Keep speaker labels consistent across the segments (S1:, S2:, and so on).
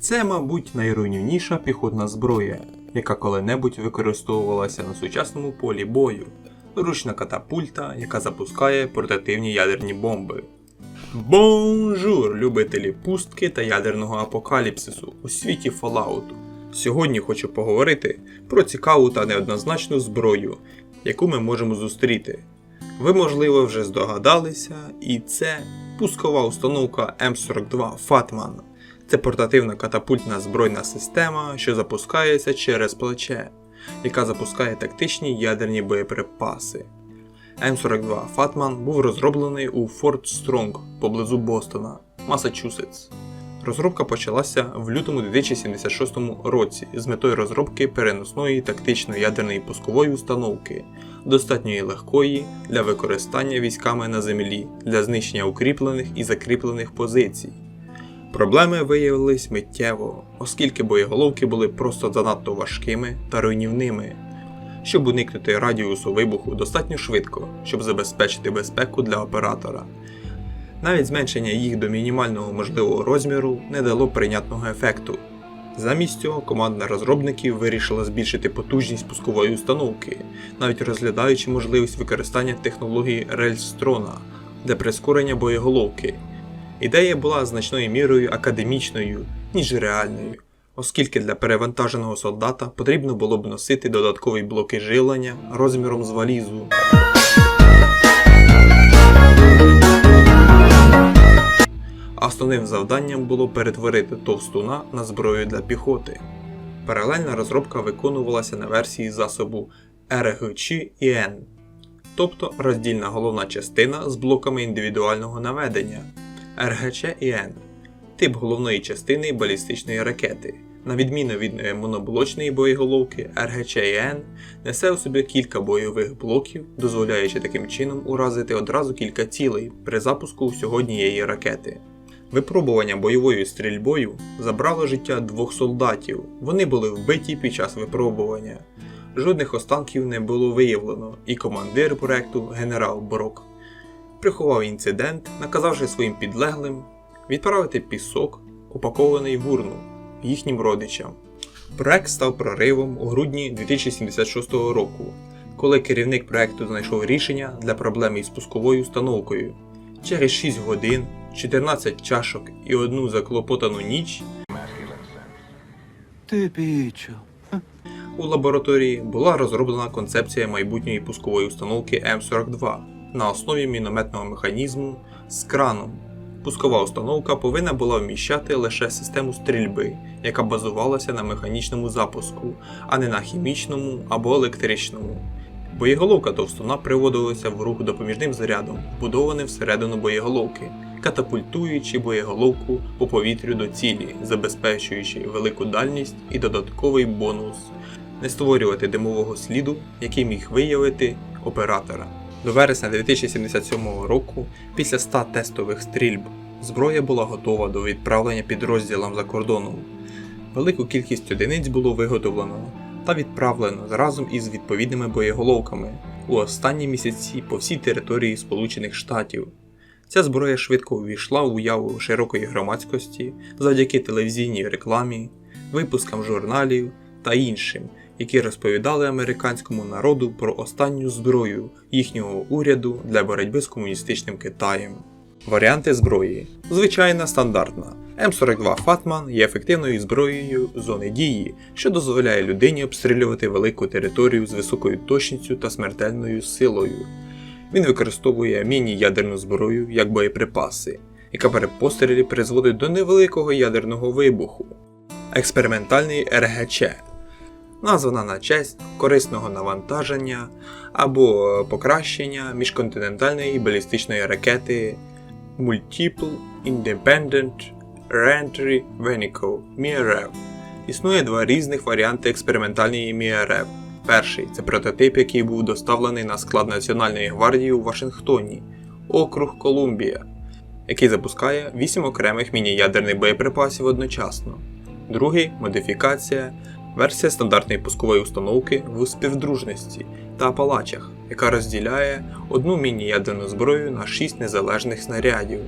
S1: Це, мабуть, найруйнівніша піхотна зброя, яка коли-небудь використовувалася на сучасному полі бою. Ручна катапульта, яка запускає портативні ядерні бомби. Бонжур, любителі пустки та ядерного апокаліпсису у світі Fallout. Сьогодні хочу поговорити про цікаву та неоднозначну зброю, яку ми можемо зустріти. Ви, можливо, вже здогадалися, і це пускова установка М42 Fatman. Це портативна катапультна збройна система, що запускається через плече, яка запускає тактичні ядерні боєприпаси. М42 Fatman був розроблений у Форт Стронг поблизу Бостона, Масачусетс. Розробка почалася в лютому 2076 році з метою розробки переносної тактичної ядерної пускової установки, достатньої легкої для використання військами на землі для знищення укріплених і закріплених позицій. Проблеми виявились миттєво, оскільки боєголовки були просто занадто важкими та руйнівними. Щоб уникнути радіусу вибуху достатньо швидко, щоб забезпечити безпеку для оператора. Навіть зменшення їх до мінімального можливого розміру не дало прийнятного ефекту. Замість цього команда розробників вирішила збільшити потужність пускової установки, навіть розглядаючи можливість використання технології Рельстрона для прискорення боєголовки. Ідея була значною мірою академічною, ніж реальною, оскільки для перевантаженого солдата потрібно було б носити додаткові блоки жилення розміром з валізу. Основним завданням було перетворити товстуна на зброю для піхоти. Паралельна розробка виконувалася на версії засобу RGC-IN, тобто роздільна головна частина з блоками індивідуального наведення RGC-IN, тип головної частини балістичної ракети. На відміну від е, моноблочної боєголовки, RGC-IN несе у собі кілька бойових блоків, дозволяючи таким чином уразити одразу кілька цілей при запуску всього ракети. Випробування бойовою стрільбою забрало життя двох солдатів. Вони були вбиті під час випробування. Жодних останків не було виявлено, і командир проекту генерал Брок приховав інцидент, наказавши своїм підлеглим відправити пісок, упакований в урну, їхнім родичам. Проект став проривом у грудні 2076 року, коли керівник проекту знайшов рішення для проблеми із пусковою установкою. Через 6 годин, 14 чашок і одну заклопотану ніч
S2: Ти пічо.
S1: у лабораторії була розроблена концепція майбутньої пускової установки М42 на основі мінометного механізму з краном. Пускова установка повинна була вміщати лише систему стрільби, яка базувалася на механічному запуску, а не на хімічному або електричному. Боєголовка товстуна приводилася в рух допоміжним зарядом, вбудованим всередину боєголовки, катапультуючи боєголовку по повітрю до цілі, забезпечуючи велику дальність і додатковий бонус не створювати димового сліду, який міг виявити оператора. До вересня 2077 року, після 100 тестових стрільб, зброя була готова до відправлення підрозділам за кордоном. Велику кількість одиниць було виготовлено та відправлено разом із відповідними боєголовками у останні місяці по всій території Сполучених Штатів. Ця зброя швидко увійшла в уяву широкої громадськості завдяки телевізійній рекламі, випускам журналів та іншим, які розповідали американському народу про останню зброю їхнього уряду для боротьби з комуністичним Китаєм. Варіанти зброї. Звичайна стандартна. М42 Фатман є ефективною зброєю зони дії, що дозволяє людині обстрілювати велику територію з високою точністю та смертельною силою. Він використовує міні-ядерну зброю як боєприпаси, яка при пострілі призводить до невеликого ядерного вибуху. Експериментальний РГЧ названа на честь корисного навантаження або покращення міжконтинентальної балістичної ракети Multiple Independent Reentry Vehicle MIRV. Існує два різних варіанти експериментальної MIRV. Перший це прототип, який був доставлений на склад Національної гвардії у Вашингтоні, округ Колумбія, який запускає 8 окремих міні-ядерних боєприпасів одночасно. Другий модифікація версія стандартної пускової установки в співдружності та апалачах, яка розділяє одну міні-ядерну зброю на 6 незалежних снарядів.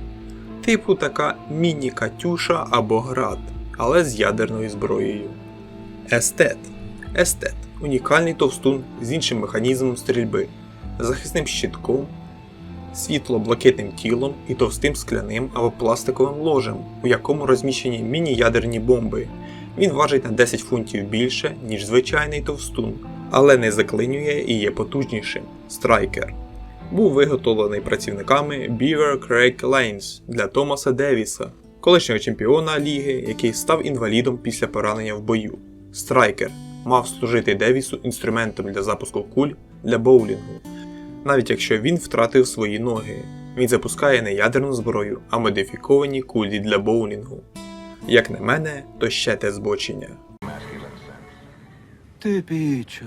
S1: Типу така міні-катюша або град, але з ядерною зброєю. Естет. Естет унікальний товстун з іншим механізмом стрільби, захисним щитком, світло-блакитним тілом і товстим скляним або пластиковим ложем, у якому розміщені міні-ядерні бомби. Він важить на 10 фунтів більше, ніж звичайний товстун, але не заклинює і є потужнішим. Страйкер. Був виготовлений працівниками Beaver Craig Lanes для Томаса Девіса, колишнього чемпіона ліги, який став інвалідом після поранення в бою. Страйкер мав служити Девісу інструментом для запуску куль для боулінгу. Навіть якщо він втратив свої ноги, він запускає не ядерну зброю, а модифіковані кулі для боулінгу. Як на мене, то ще те збочення.
S2: Ти пічо.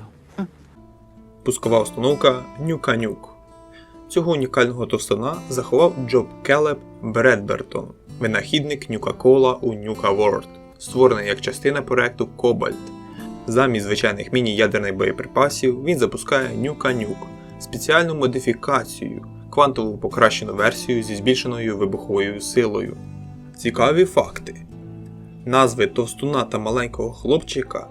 S1: Пускова установка Нюка-Нюк. Цього унікального товстона заховав Джоб Келеб Бредбертон, винахідник Нюка-Кола у Нюка World, створений як частина проекту Кобальт. Замість звичайних міні-ядерних боєприпасів він запускає Нюка-Нюк, спеціальну модифікацію, квантову покращену версію зі збільшеною вибуховою силою. Цікаві факти. Назви товстуна та маленького хлопчика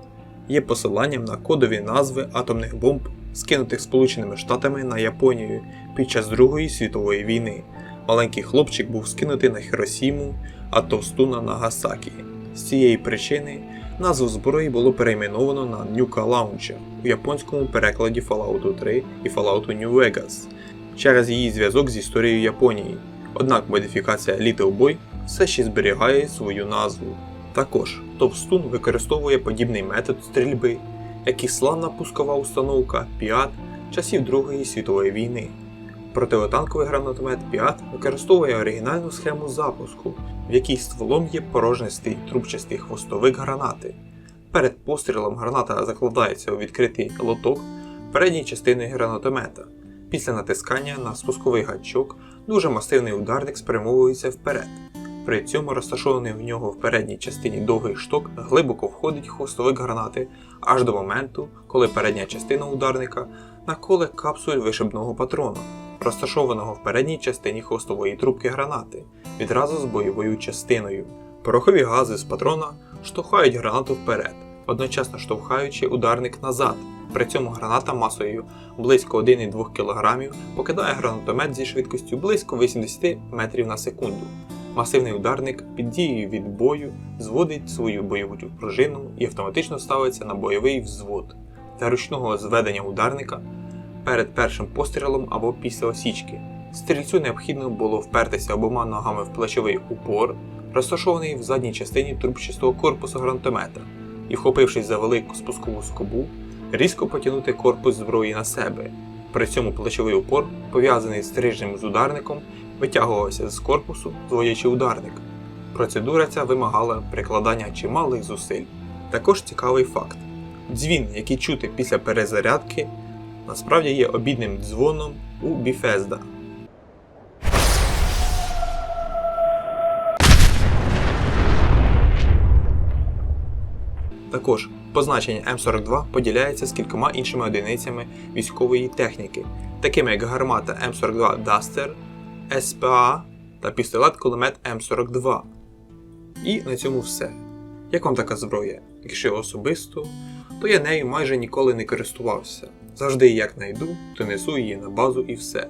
S1: є посиланням на кодові назви атомних бомб, скинутих Сполученими Штатами на Японію під час Другої світової війни. Маленький хлопчик був скинутий на Хіросіму, а товстуна на Гасакі. З цієї причини назву зброї було перейменовано на Нюка Лаунча у японському перекладі Fallout 3 і Fallout New Vegas через її зв'язок з історією Японії. Однак модифікація Little Boy все ще зберігає свою назву. Також Товстун використовує подібний метод стрільби, як і славна пускова установка Піат часів Другої світової війни. Противотанковий гранатомет Піат використовує оригінальну схему запуску, в якій стволом є порожнистий трубчастий хвостовик гранати. Перед пострілом граната закладається у відкритий лоток передньої частини гранатомета. Після натискання на спусковий гачок дуже масивний ударник спрямовується вперед. При цьому розташований в нього в передній частині довгий шток глибоко входить хвостовик гранати аж до моменту, коли передня частина ударника наколе капсуль вишибного патрона, розташованого в передній частині хвостової трубки гранати, відразу з бойовою частиною. Порохові гази з патрона штовхають гранату вперед, одночасно штовхаючи ударник назад. При цьому граната масою близько 1,2 кг покидає гранатомет зі швидкістю близько 80 метрів на секунду. Масивний ударник під дією відбою зводить свою бойову пружину і автоматично ставиться на бойовий взвод для ручного зведення ударника перед першим пострілом або після осічки. Стрільцю необхідно було впертися обома ногами в плечовий упор, розташований в задній частині трубчастого корпусу гранатомета, і, вхопившись за велику спускову скобу, різко потягнути корпус зброї на себе. При цьому плечовий упор, пов'язаний стрижнем з ударником, витягувався з корпусу, зводячи ударник. Процедура ця вимагала прикладання чималих зусиль. Також цікавий факт: дзвін, який чути після перезарядки, насправді є обідним дзвоном у Біфезда. Також позначення М42 поділяється з кількома іншими одиницями військової техніки, такими як гармата М42 Duster, СПА та пістолет-кулемет М42. І на цьому все. Як вам така зброя? Якщо особисто, то я нею майже ніколи не користувався. Завжди як найду, то несу її на базу і все.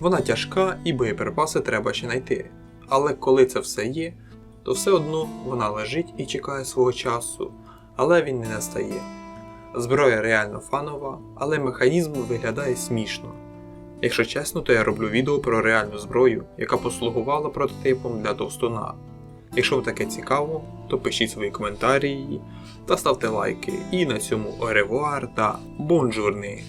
S1: Вона тяжка і боєприпаси треба ще знайти. Але коли це все є, то все одно вона лежить і чекає свого часу, але він не настає. Зброя реально фанова, але механізм виглядає смішно. Якщо чесно, то я роблю відео про реальну зброю, яка послугувала прототипом для товстуна. Якщо вам таке цікаво, то пишіть свої коментарі та ставте лайки. І на цьому оревуар та бонжурни!